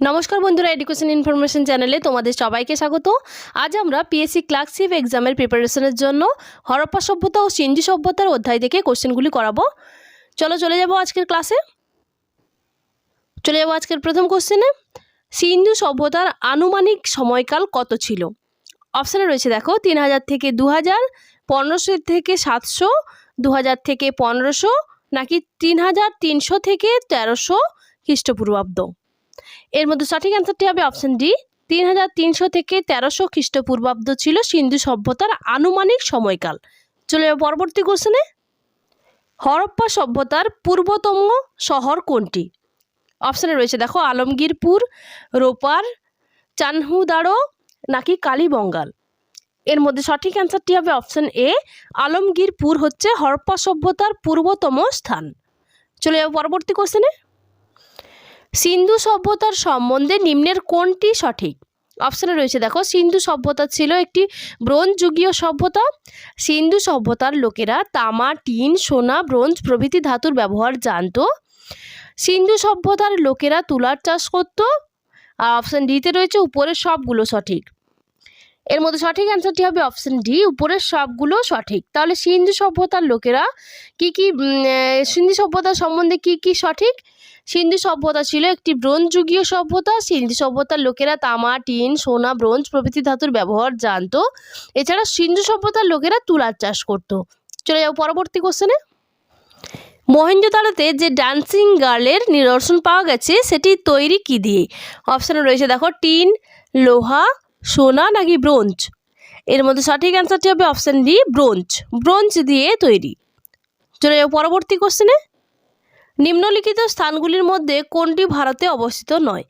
নমস্কার বন্ধুরা education information চ্যানেলে তোমাদের সবাইকে স্বাগত। আজ আমরা পিএসসি ক্লার্কশিপ এক্সামের প্রিপারেশনের জন্য হরপ্পা সভ্যতা ও সিন্ধু সভ্যতার অধ্যায় থেকে কোশ্চেনগুলি করাবো। চলো, চলে যাব আজকের ক্লাসে চলে যাব আজকের প্রথম কোশ্চেনে সিন্ধু সভ্যতার আনুমানিক সময়কাল কত ছিল? অপশানে রয়েছে দেখো, তিন হাজার থেকে দু হাজার, পনেরোশো থেকে সাতশো, দু হাজার থেকে পনেরোশো, নাকি তিন হাজার তিনশো থেকে তেরোশো খ্রিস্টপূর্বাব্দ? এর মধ্যে সঠিক অ্যান্সারটি হবে অপশন ডি তিন হাজার তিনশো থেকে তেরোশো খ্রিস্টপূর্বাব্দ ছিল সিন্ধু সভ্যতার আনুমানিক সময়কাল। চলে যাব পরবর্তী কোশ্চেনে হরপ্পা সভ্যতার পূর্বতম শহর কোনটি? অপশানে রয়েছে, দেখো, আলমগীরপুর, রোপার চানহুদাড়ো নাকি কালীবঙ্গাল? এর মধ্যে সঠিক অ্যান্সারটি হবে অপশান এ আলমগীরপুর হচ্ছে হরপ্পা সভ্যতার পূর্বতম স্থান। চলে যাব পরবর্তী কোশ্চেনে সিন্ধু সভ্যতার সম্বন্ধে নিম্নের কোনটি সঠিক? অপশানে রয়েছে, দেখো, সিন্ধু সভ্যতা ছিল একটি ব্রোঞ্জ যুগীয় সভ্যতা। সিন্ধু সভ্যতার লোকেরা তামা, টিন, সোনা, ব্রোঞ্জ প্রভৃতি ধাতুর ব্যবহার জানত। সিন্ধু সভ্যতার লোকেরা তুলার চাষ করত। আর অপশান ডিতে রয়েছে, উপরের সবগুলো সঠিক। এর মধ্যে সঠিক অ্যান্সারটি হবে অপশান ডি উপরের সবগুলো সঠিক। তাহলে সিন্ধু সভ্যতার লোকেরা কি কি সিন্ধু সভ্যতার সম্বন্ধে কি কি সঠিক? সিন্ধু সভ্যতা ছিল একটি ব্রোঞ্জ যুগীয় সভ্যতা। সিন্ধু সভ্যতার লোকেরা তামা, টিন, সোনা, ব্রোঞ্জ প্রভৃতি ধাতুর ব্যবহার জানতো। এছাড়া সিন্ধু সভ্যতার লোকেরা তুলার চাষ করতো। চলে যাও পরবর্তী কোশ্চেনে মহেঞ্জোদারোতে যে ডান্সিং গার্লের নিদর্শন পাওয়া গেছে, সেটি তৈরি কি দিয়ে? অপশানে রয়েছে দেখো, টিন, লোহা সোনা নাকি ব্রোঞ্জ? এর মধ্যে সঠিক অ্যান্সারটি হবে অপশান ডি ব্রোঞ্জ। ব্রোঞ্জ দিয়ে তৈরি। চলে যাও পরবর্তী কোশ্চেনে নিম্নলিখিত স্থানগুলির মধ্যে কোনটি ভারতে অবস্থিত নয়?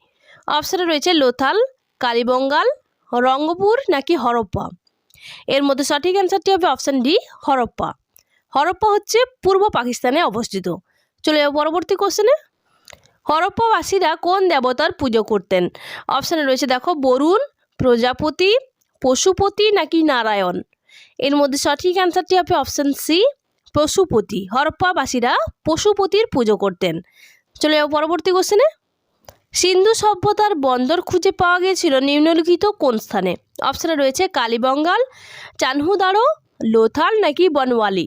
অপশানে রয়েছে লোথাল, কালীবঙ্গাল রঙ্গপুর নাকি হরপ্পা? এর মধ্যে সঠিক অ্যান্সারটি হবে অপশান ডি হরপ্পা। হরপ্পা হচ্ছে পূর্ব পাকিস্তানে অবস্থিত। চলে যাব পরবর্তী কোশ্চেনে হরপ্পাবাসীরা কোন দেবতার পুজো করতেন? অপশানে রয়েছে দেখো, বরুণ প্রজাপতি, পশুপতি নাকি নারায়ণ? এর মধ্যে সঠিক অ্যান্সারটি হবে অপশান সি পশুপতি। হরপ্পাবাসীরা পশুপতির পুজো করতেন। চলে যাব পরবর্তী কোশ্চেনে সিন্ধু সভ্যতার বন্দর খুঁজে পাওয়া গিয়েছিল নিম্নলিখিত কোন স্থানে? অপশানে রয়েছে কালীবঙ্গাল, চানহুদারো, লোথাল নাকি বনওয়ালি?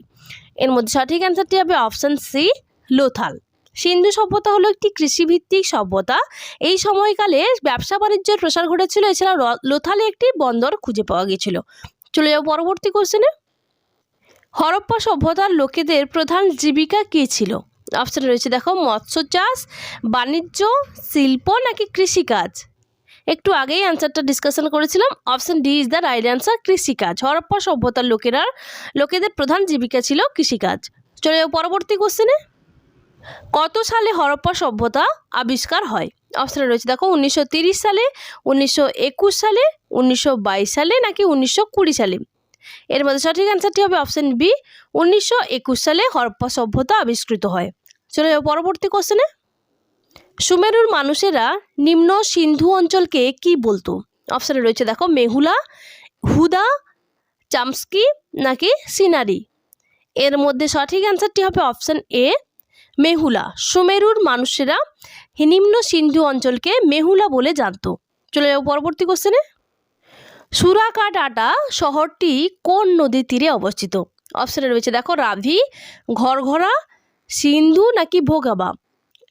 এর মধ্যে সঠিক অ্যান্সারটি হবে অপশান সি লোথাল। সিন্ধু সভ্যতা হলো একটি কৃষিভিত্তিক সভ্যতা। এই সময়কালে ব্যবসা বাণিজ্যের প্রসার ঘটেছিল। এছাড়া লোথালে একটি বন্দর খুঁজে পাওয়া গিয়েছিল। চলে যাব পরবর্তী কোশ্চেনে হরপ্পা সভ্যতার লোকেদের প্রধান জীবিকা কী ছিল? অপশানে রয়েছে দেখো, মৎস্য চাষ, বাণিজ্য, শিল্প নাকি কৃষিকাজ? একটু আগেই অ্যান্সারটা ডিসকাশন করেছিলাম। Option D is the right answer কৃষিকাজ। হরপ্পা সভ্যতার লোকেরা, লোকেদের প্রধান জীবিকা ছিল কৃষিকাজ। চলে যাব পরবর্তী কোশ্চেনে কত সালে হরপ্পা সভ্যতা আবিষ্কার হয়? অপশানে রয়েছে, দেখো, উনিশশো সালে, উনিশশো একুশ সালে, উনিশশো বাইশ সালে, নাকি উনিশশো কুড়ি সালে? এর মধ্যে সঠিক অ্যান্সারটি হবে অপশান বি উনিশশো একুশ সালে হরপ্পা সভ্যতা আবিষ্কৃত হয়। চলে যাব পরবর্তী কোশ্চেনে সুমেরুর মানুষেরা নিম্ন সিন্ধু অঞ্চলকে কি বলতো? অপশানে রয়েছে, দেখো, মেহুলা, হুদা, চামস্কি, নাকি সিনারি? এর মধ্যে সঠিক অ্যান্সারটি হবে অপশান এ মেহুলা। সুমেরুর মানুষেরা নিম্ন সিন্ধু অঞ্চলকে মেহুলা বলে জানতো। চলে যাব পরবর্তী কোশ্চেনে সুরাকাটাটা শহরটি কোন নদীর তীরে অবস্থিত? অপশানে রয়েছে, দেখো, রাভি, ঘরঘরা, সিন্ধু নাকি ভোগাবা?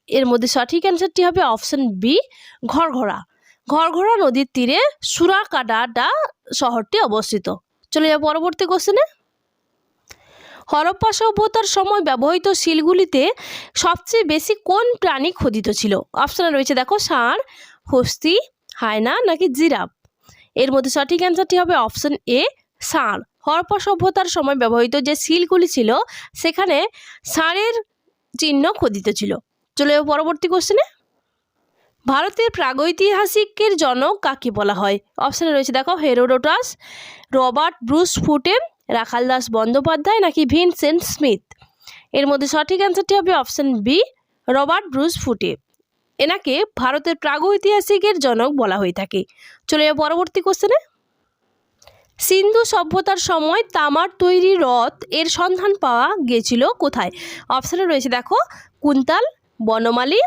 এর মধ্যে সঠিক অ্যান্সারটি হবে অপশান বি ঘরঘরা। ঘরঘরা নদীর তীরে সুরাকাটাটা শহরটি অবস্থিত। চলে যাব পরবর্তী কোশ্চেনে হরপ্পা সভ্যতার সময় ব্যবহৃত শিলগুলিতে সবচেয়ে বেশি কোন প্রাণী খোদিত ছিল? অপশানে রয়েছে দেখো, ষাঁড়, হস্তি, হায়না নাকি জিরাফ? এর মধ্যে সঠিক অ্যান্সারটি হবে অপশন এ ষাঁড়। হরপ্পা সভ্যতার সময় ব্যবহৃত যে শিলগুলি ছিল, সেখানে ষাঁড়ের চিহ্ন খোদিত ছিল। চলে যাব পরবর্তী কোশ্চেনে ভারতের প্রাগৈতিহাসিকের জনক কাকে বলা হয়? অপশানে রয়েছে দেখো, Herodotus, Robert Bruce Foote Rakhal Das Bandyopadhyay নাকি ভিনসেন্ট স্মিথ? এর মধ্যে সঠিক অ্যান্সারটি হবে অপশান বি রবার্ট ব্রুস ফুটে। এনাকে ভারতের প্রাগৈতিহাসিকের জনক বলা হয়ে থাকে। চলে যাব পরবর্তী কোশ্চেনে সিন্ধু সভ্যতার সময় তামার তৈরি রথ, এর সন্ধান পাওয়া গিয়েছিল কোথায়? অপশানে রয়েছে দেখো, কুন্তাল, বনমালী,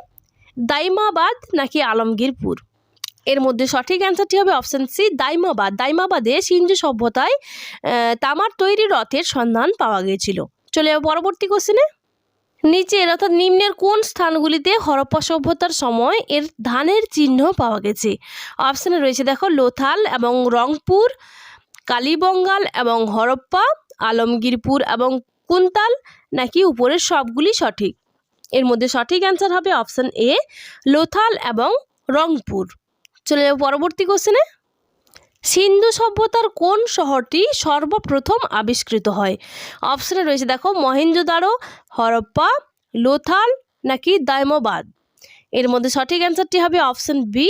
দাইমাবাদ নাকি আলমগীরপুর? এর মধ্যে সঠিক অ্যান্সারটি হবে অপশান সি দাইমাবাদ। দাইমাবাদে সিন্ধু সভ্যতায় তামার তৈরি রথের সন্ধান পাওয়া গিয়েছিল চলে যাব পরবর্তী কোশ্চেনে নিচের অর্থাৎ নিম্নের কোন স্থানগুলিতে হরপ্পা সভ্যতার সময় এর ধানের চিহ্ন পাওয়া গেছে? অপশানে রয়েছে দেখো, লোথাল এবং রংপুর, কালীবঙ্গাল এবং হরপ্পা, আলমগীরপুর এবং কুন্তাল, নাকি উপরের সবগুলি সঠিক? এর মধ্যে সঠিক অ্যান্সার হবে অপশান এ লোথাল এবং রংপুর। চলে যাব পরবর্তী কোশ্চেনে সিন্ধু সভ্যতার কোন শহরটি সর্বপ্রথম আবিষ্কৃত হয়? অপশানে রয়েছে, দেখো মহেঞ্জোদারো হরপ্পা, লোথাল নাকি দায়মবাদ? এর মধ্যে সঠিক অ্যান্সারটি হবে অপশান বি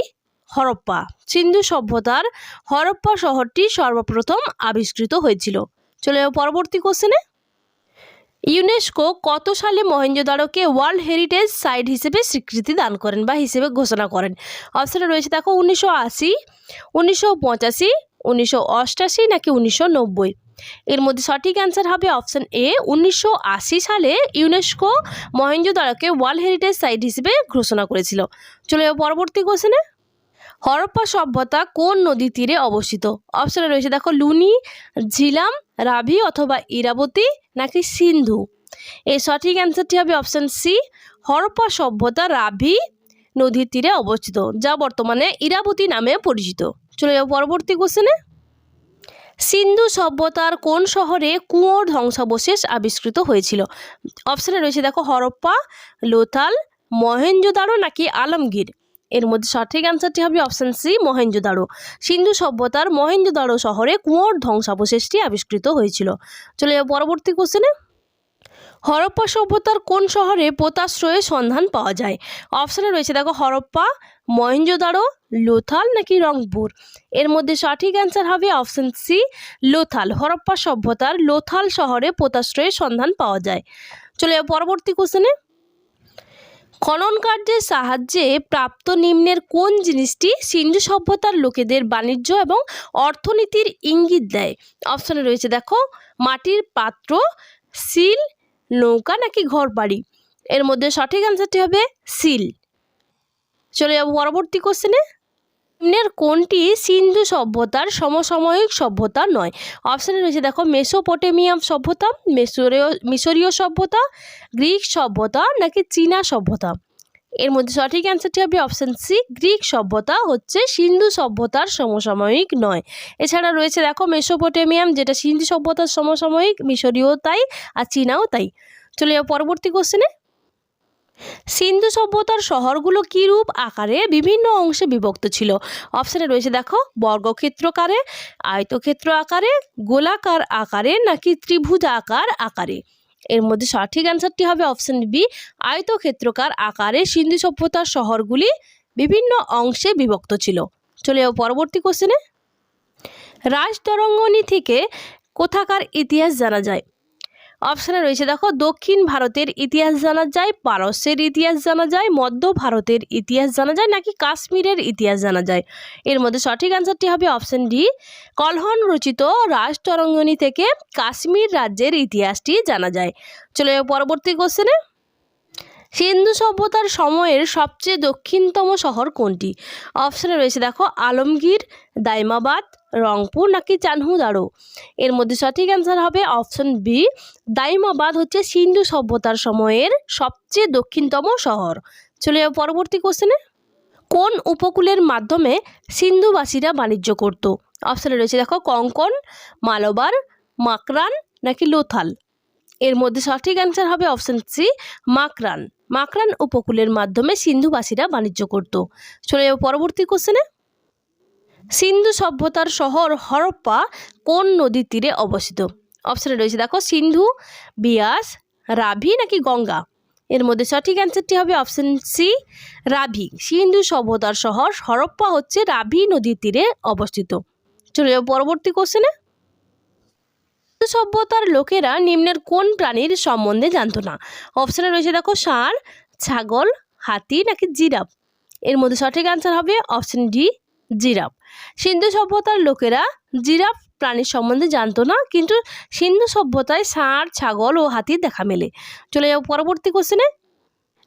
হরপ্পা। সিন্ধু সভ্যতার হরপ্পা শহরটি সর্বপ্রথম আবিষ্কৃত হয়েছিল। চলে যাব পরবর্তী কোশ্চেনে ইউনেস্কো কত সালে মহেঞ্জোদারোকে ওয়ার্ল্ড হেরিটেজ সাইট হিসেবে স্বীকৃতি দান করেন বা হিসেবে ঘোষণা করেন? অপশানে রয়েছে দেখো, উনিশশো আশি, উনিশশো পঁচাশি, উনিশশো অষ্টাশি নাকি উনিশশো নব্বই? এর মধ্যে সঠিক অ্যান্সার হবে অপশান এ উনিশশো আশি সালে ইউনেস্কো মহেঞ্জোদারোকে ওয়ার্ল্ড হেরিটেজ সাইট হিসেবে ঘোষণা করেছিল। চলে যাব পরবর্তী কোশ্চেনে হরপ্পা সভ্যতা কোন নদী তীরে অবস্থিত? অপশানে রয়েছে দেখো, লুনি, ঝিলাম, রাভি অথবা ইরাবতী নাকি সিন্ধু? এর সঠিক অ্যান্সারটি হবে অপশান সি হরপ্পা সভ্যতা রাভি নদীর তীরে অবস্থিত, যা বর্তমানে ইরাবতী নামে পরিচিত। চলে যাব পরবর্তী কোশ্চেনে সিন্ধু সভ্যতার কোন শহরে কুয়োর ধ্বংসাবশেষ আবিষ্কৃত হয়েছিল? অপশানে রয়েছে দেখো হরপ্পা, লোথাল মহেঞ্জোদারো নাকি আলমগীর? এর মধ্যে সঠিক অ্যান্সারটি হবে অপশান সি মহেঞ্জোদারো সিন্ধু সভ্যতার মহেঞ্জোদারো শহরে কুয়োর ধ্বংসাবশেষটি আবিষ্কৃত হয়েছিল। চলে যাব পরবর্তী কোশ্চেনে হরপ্পা সভ্যতার কোন শহরে পোতাশ্রয়ের সন্ধান পাওয়া যায়? অপশানে রয়েছে, দেখো, হরপ্পা মহেঞ্জোদারো লোথাল নাকি রংপুর? এর মধ্যে সঠিক অ্যান্সার হবে অপশান সি লোথাল। হরপ্পা সভ্যতার লোথাল শহরে পোতাশ্রয়ের সন্ধান পাওয়া যায়। চলে পরবর্তী কোশ্চেনে খনন কার্যের সাহায্যে প্রাপ্ত নিম্নের কোন জিনিসটি সিন্ধু সভ্যতার লোকেদের বাণিজ্য এবং অর্থনীতির ইঙ্গিত দেয়? অপশানে রয়েছে দেখো, মাটির পাত্র, সিল, নৌকা নাকি ঘর বাড়ি এর মধ্যে সঠিক অ্যান্সারটি হবে সিল। চলে যাব পরবর্তী কোশ্চেনে নিম্নের কোনটি সিন্ধু সভ্যতার সমসাময়িক সভ্যতা নয়? অপশানে রয়েছে দেখো, মেসোপটেমিয়াম সভ্যতা মিশরীয় মিশরীয় সভ্যতা, গ্রিক সভ্যতা নাকি চীনা সভ্যতা? এর মধ্যে সঠিক অ্যান্সারটি হবে অপশান সি গ্রিক সভ্যতা হচ্ছে সিন্ধু সভ্যতার সমসাময়িক নয়। এছাড়া রয়েছে দেখো, মেসোপটেমিয়াম যেটা সিন্ধু সভ্যতার সমসাময়িক মিশরীয় তাই আর চীনাও তাই। চলে যাও পরবর্তী কোশ্চেনে সিন্ধু সভ্যতার শহরগুলো কীরূপ আকারে বিভিন্ন অংশে বিভক্ত ছিল? অপশানে রয়েছে দেখো বর্গক্ষেত্রকারে আয়তক্ষেত্র আকারে, গোলাকার আকারে নাকি ত্রিভুজ আকার আকারে? এর মধ্যে সঠিক অ্যান্সারটি হবে অপশান বি আয়তক্ষেত্রকার আকারে সিন্ধু সভ্যতার শহরগুলি বিভিন্ন অংশে বিভক্ত ছিল। চলে যাও পরবর্তী কোশ্চেনে রাজতরঙ্গনী থেকে কোথাকার ইতিহাস জানা যায়? অপশানে রয়েছে দেখো, দক্ষিণ ভারতের ইতিহাস জানা যায়, পারস্যের ইতিহাস জানা যায়, মধ্য ভারতের ইতিহাস জানা যায়, নাকি কাশ্মীরের ইতিহাস জানা যায়? এর মধ্যে সঠিক অ্যান্সারটি হবে অপশান ডি কলহন রচিত রাজতরঙ্গনী থেকে কাশ্মীর রাজ্যের ইতিহাসটি জানা যায়। চলে পরবর্তী কোশ্চেনে সিন্ধু সভ্যতার সময়ের সবচেয়ে দক্ষিণতম শহর কোনটি? অপশানে রয়েছে দেখো, আলমগীর, দাইমাবাদ, রংপুর নাকি চানহুদারো এর মধ্যে সঠিক অ্যান্সার হবে অপশন বি দাইমাবাদ হচ্ছে সিন্ধু সভ্যতার সময়ের সবচেয়ে দক্ষিণতম শহর। চলে যাও পরবর্তী কোশ্চেনে কোন উপকূলের মাধ্যমে সিন্ধুবাসীরা বাণিজ্য করত? অপশানে রয়েছে দেখো, কঙ্কন, মালবার, মাকরান নাকি লোথাল? এর মধ্যে সঠিক অ্যান্সার হবে অপশন সি মাকরান। মাকরান উপকূলের মাধ্যমে সিন্ধুবাসীরা বাণিজ্য করত। চলে যাব পরবর্তী কোশ্চেনে সিন্ধু সভ্যতার শহর হরপ্পা কোন নদীর তীরে অবস্থিত? অপশানে রয়েছে, দেখো, সিন্ধু, বিয়াস, রাভি নাকি গঙ্গা? এর মধ্যে সঠিক অ্যান্সারটি হবে অপশন সি রাভি। সিন্ধু সভ্যতার শহর হরপ্পা হচ্ছে রাভি নদীর তীরে অবস্থিত। চলে যাব পরবর্তী কোশ্চেনে সভ্যতার লোকেরা নিম্নের কোন প্রাণীর সম্বন্ধে জানতো না? অপশানে রয়েছে দেখো ষাঁড়, ছাগল, হাতি নাকি জিরাফ? এর মধ্যে সঠিক অ্যান্সার হবে অপশন ডি জিরাফ। সিন্ধু সভ্যতার লোকেরা জিরাফ প্রাণীর সম্বন্ধে জানতো না, কিন্তু সিন্ধু সভ্যতায় ষাঁড়, ছাগল ও হাতির দেখা মেলে। চলে যাও পরবর্তী কোশ্চেনে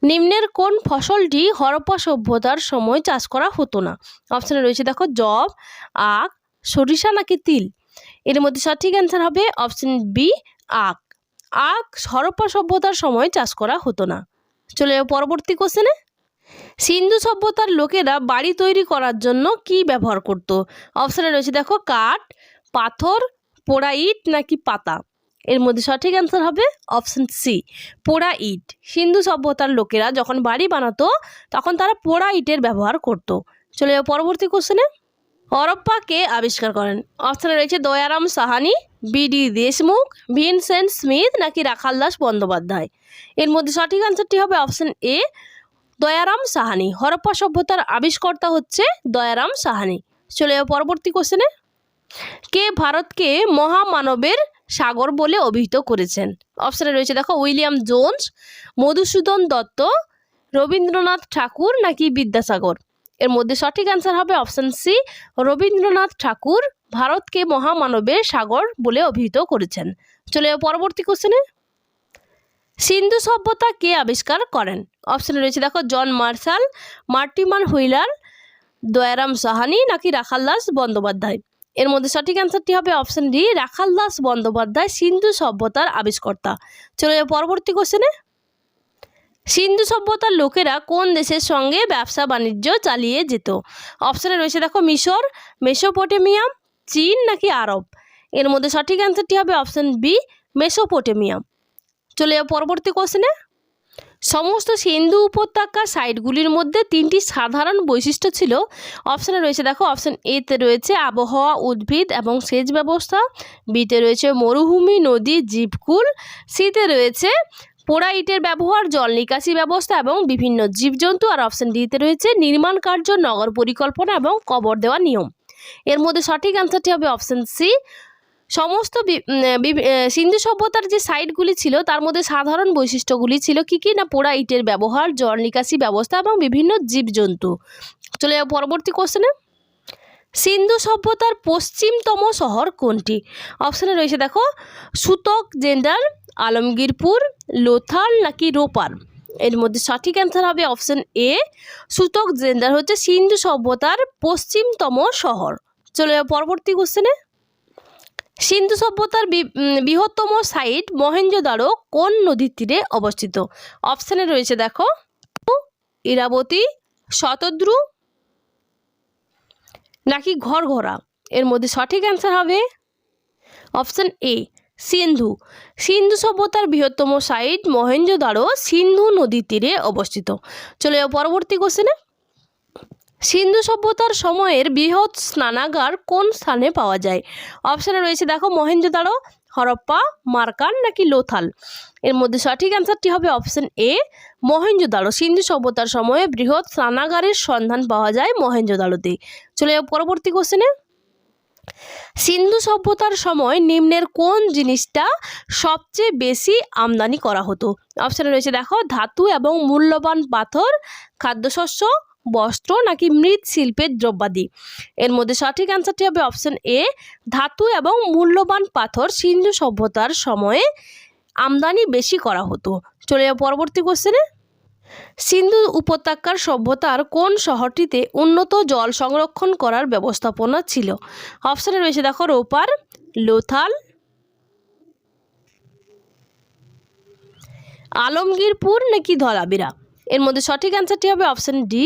নিম্নের কোন ফসলটি হরপ্পা সভ্যতার সময় চাষ করা হতো না? অপশানে রয়েছে দেখো জব, আখ, সরিষা নাকি তিল? এর মধ্যে সঠিক অ্যান্সার হবে অপশন বি আখ। আখ হরপ্পা সভ্যতার সময় চাষ করা হতো না। চলে যাও পরবর্তী কোশ্চেনে সিন্ধু সভ্যতার লোকেরা বাড়ি তৈরি করার জন্য কি ব্যবহার করত? অপশানে রয়েছে দেখো কাঠ, পাথর, পোড়া ইট নাকি পাতা। এর মধ্যে সঠিক অ্যান্সার হবে অপশন সি পোড়া ইট। সিন্ধু সভ্যতার লোকেরা যখন বাড়ি বানাতো, তখন তারা পোড়া ইটের ব্যবহার করত। চলে যাও পরবর্তী কোশ্চেনে হরপ্পা কে আবিষ্কার করেন। অপশানে রয়েছে Dayaram Sahni, BD Deshmukh, Vincent Smith নাকি রাখাল দাস বন্দ্যোপাধ্যায়। এর মধ্যে সঠিক অ্যান্সারটি হবে অপশান এ দয়ারাম সাহানি। হরপ্পা সভ্যতার আবিষ্কর্তা হচ্ছে দয়ারাম সাহানি। চলে যাও পরবর্তী কোশ্চেনে কে ভারতকে মহামানবের সাগর বলে অভিহিত করেছেন? অপশানে রয়েছে দেখো, উইলিয়াম জোন্স, মধুসূদন দত্ত, রবীন্দ্রনাথ ঠাকুর নাকি বিদ্যাসাগর? এর মধ্যে সঠিক অ্যান্সার হবে অপশান সি রবীন্দ্রনাথ ঠাকুর, ভারতকে মহামানবের সাগর বলে অভিহিত করেছেন। চলে যাও পরবর্তী কোশ্চেনে সিন্ধু সভ্যতা কে আবিষ্কার করেন? অপশানে রয়েছে দেখো, John Marshall, Mortimer Wheeler, Dayaram Sahni নাকি রাখাল দাস বন্দ্যোপাধ্যায়? এর মধ্যে সঠিক অ্যান্সারটি হবে অপশন ডি রাখাল দাস বন্দ্যোপাধ্যায়, সিন্ধু সভ্যতার আবিষ্কর্তা। চলে যাও পরবর্তী কোশ্চেনে সিন্ধু সভ্যতার লোকেরা কোন দেশের সঙ্গে ব্যবসা বাণিজ্য চালিয়ে যেত? অপশানে রয়েছে দেখো মিশর, মেসোপটেমিয়াম, চীন নাকি আরব? এর মধ্যে সঠিক অ্যান্সারটি হবে অপশন বি মেসোপটেমিয়াম। চলে যাও পরবর্তী কোশ্চেনে সমস্ত সিন্ধু উপত্যকার সাইটগুলির মধ্যে তিনটি সাধারণ বৈশিষ্ট্য ছিল। অপশানে রয়েছে দেখো অপশান এতে রয়েছে আবহাওয়া, উদ্ভিদ এবং সেচ ব্যবস্থা। বিতে রয়েছে মরুভূমি, নদী, জীবকুল। সিতে রয়েছে পোড়া ইটের ব্যবহার, জল নিকাশি ব্যবস্থা এবং বিভিন্ন জীবজন্তু আর অপশান ডিতে রয়েছে নির্মাণ কার্য, নগর পরিকল্পনা এবং কবর দেওয়া নিয়ম। এর মধ্যে সঠিক অ্যান্সারটি হবে অপশন সি সমস্ত সিন্ধু সভ্যতার যে সাইটগুলি ছিল, তার মধ্যে সাধারণ বৈশিষ্ট্যগুলি ছিল কি কি? না পোড়া ইটের ব্যবহার, জল নিকাশি ব্যবস্থা এবং বিভিন্ন জীবজন্তু। চলে যাও পরবর্তী কোশ্চেনে সিন্ধু সভ্যতার পশ্চিমতম শহর কোনটি? অপশানে রয়েছে দেখো, সুতক জেন্ডার আলমগীরপুর, লোথাল নাকি রোপার? এর মধ্যে সঠিক অ্যান্সার হবে অপশন এ সুতক জেন্ডার হচ্ছে সিন্ধু সভ্যতার পশ্চিমতম শহর। চলে যাও পরবর্তী কোশ্চেনে সিন্ধু সভ্যতার বৃহত্তম সাইট মহেঞ্জোদারো কোন নদীর তীরে অবস্থিত? অপশানে রয়েছে দেখো, ইরাবতী, শতদ্রু নাকি ঘরঘরা? এর মধ্যে সঠিক অ্যান্সার হবে অপশান এ সিন্ধু। সিন্ধু সভ্যতার বৃহত্তম সাইট মহেঞ্জোদারো সিন্ধু নদীর তীরে অবস্থিত। চলে যাও পরবর্তী কোশ্চেনে সিন্ধু সভ্যতার সময়ের বৃহৎ স্নানাগার কোন স্থানে পাওয়া যায়? অপশানে রয়েছে দেখো মহেঞ্জোদারো হরপ্পা মার্কান নাকি লোথাল? এর মধ্যে সঠিক অ্যান্সারটি হবে অপশন এ মহেঞ্জোদারো সিন্ধু সভ্যতার সময়ে বৃহৎ স্নানাগারের সন্ধান পাওয়া যায় মহেঞ্জোদারোতে চলে যাও পরবর্তী কোশ্চেনে সিন্ধু সভ্যতার সময় নিম্নের কোন জিনিসটা সবচেয়ে বেশি আমদানি করা হতো? অপশানে রয়েছে দেখো, ধাতু এবং মূল্যবান পাথর, খাদ্যশস্য, বস্ত্র নাকি মৃৎ শিল্পের দ্রব্যাদি? এর মধ্যে সঠিক অ্যান্সারটি হবে অপশন এ ধাতু এবং মূল্যবান পাথর সিন্ধু সভ্যতার সময়ে আমদানি বেশি করা হতো। চলে যাও পরবর্তী কোশ্চেনে সিন্ধু উপত্যকার সভ্যতার কোন শহরটিতে উন্নত জল সংরক্ষণ করার ব্যবস্থাপনা ছিল? অপশানে রয়েছে দেখো রোপার, লোথাল, আলমগীরপুর নাকি ধলাবিরা? এর মধ্যে সঠিক অ্যান্সারটি হবে অপশান ডি,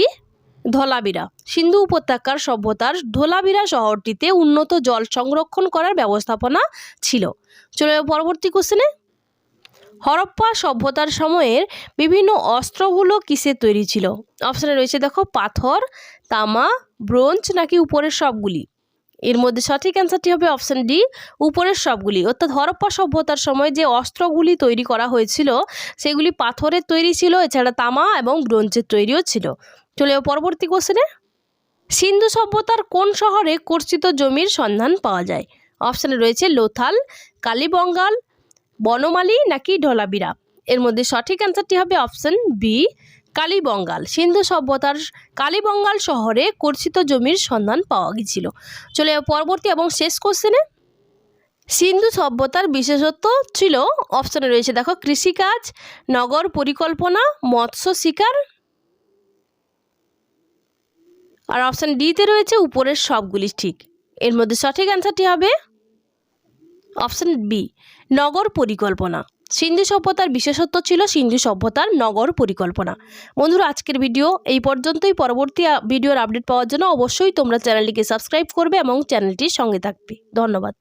ধলাবিরা। সিন্ধু উপত্যকার সভ্যতার ধোলাবিরা শহরটিতে উন্নত জল সংরক্ষণ করার ব্যবস্থাপনা ছিল। চলে পরবর্তী কোশ্চেনে হরপ্পা সভ্যতার সময়ের বিভিন্ন অস্ত্রগুলো কিসের তৈরি ছিল? অপশানে রয়েছে দেখো, পাথর, তামা, ব্রোঞ্জ নাকি উপরের সবগুলি? এর মধ্যে সঠিক অ্যান্সারটি হবে অপশান ডি উপরের সবগুলি। অর্থাৎ হরপ্পা সভ্যতার সময় যে অস্ত্রগুলি তৈরি করা হয়েছিল, সেগুলি পাথরের তৈরি ছিল, এছাড়া তামা এবং ব্রোঞ্জের তৈরিও ছিল। চলে পরবর্তী কোশ্চেনে সিন্ধু সভ্যতার কোন শহরে কর্ষিত জমির সন্ধান পাওয়া যায়? অপশানে রয়েছে লোথাল, কালীবঙ্গাল বনমালী নাকি ঢোলাবিরা? এর মধ্যে সঠিক অ্যান্সারটি হবে অপশন বি কালীবঙ্গাল। সিন্ধু সভ্যতার কালীবঙ্গাল শহরে কর্ষিত জমির সন্ধান পাওয়া গিয়েছিল। চলে পরবর্তী এবং শেষ কোশ্চেনে সিন্ধু সভ্যতার বিশেষত্ব ছিল অপশানে রয়েছে দেখো, কৃষিকাজ, নগর পরিকল্পনা, মৎস্য শিকার। আর অপশান ডিতে রয়েছে উপরের সবগুলি, ঠিক। এর মধ্যে সঠিক অ্যান্সারটি হবে অপশান বি নগর পরিকল্পনা। সিন্ধু সভ্যতার বিশেষত্ব ছিল সিন্ধু সভ্যতার নগর পরিকল্পনা। বন্ধুরা, আজকের ভিডিও এই পর্যন্তই। পরবর্তী ভিডিওর আপডেট পাওয়ার জন্য অবশ্যই তোমরা চ্যানেলটিকে সাবস্ক্রাইব করবে এবং চ্যানেলটির সঙ্গে থাকবে। ধন্যবাদ।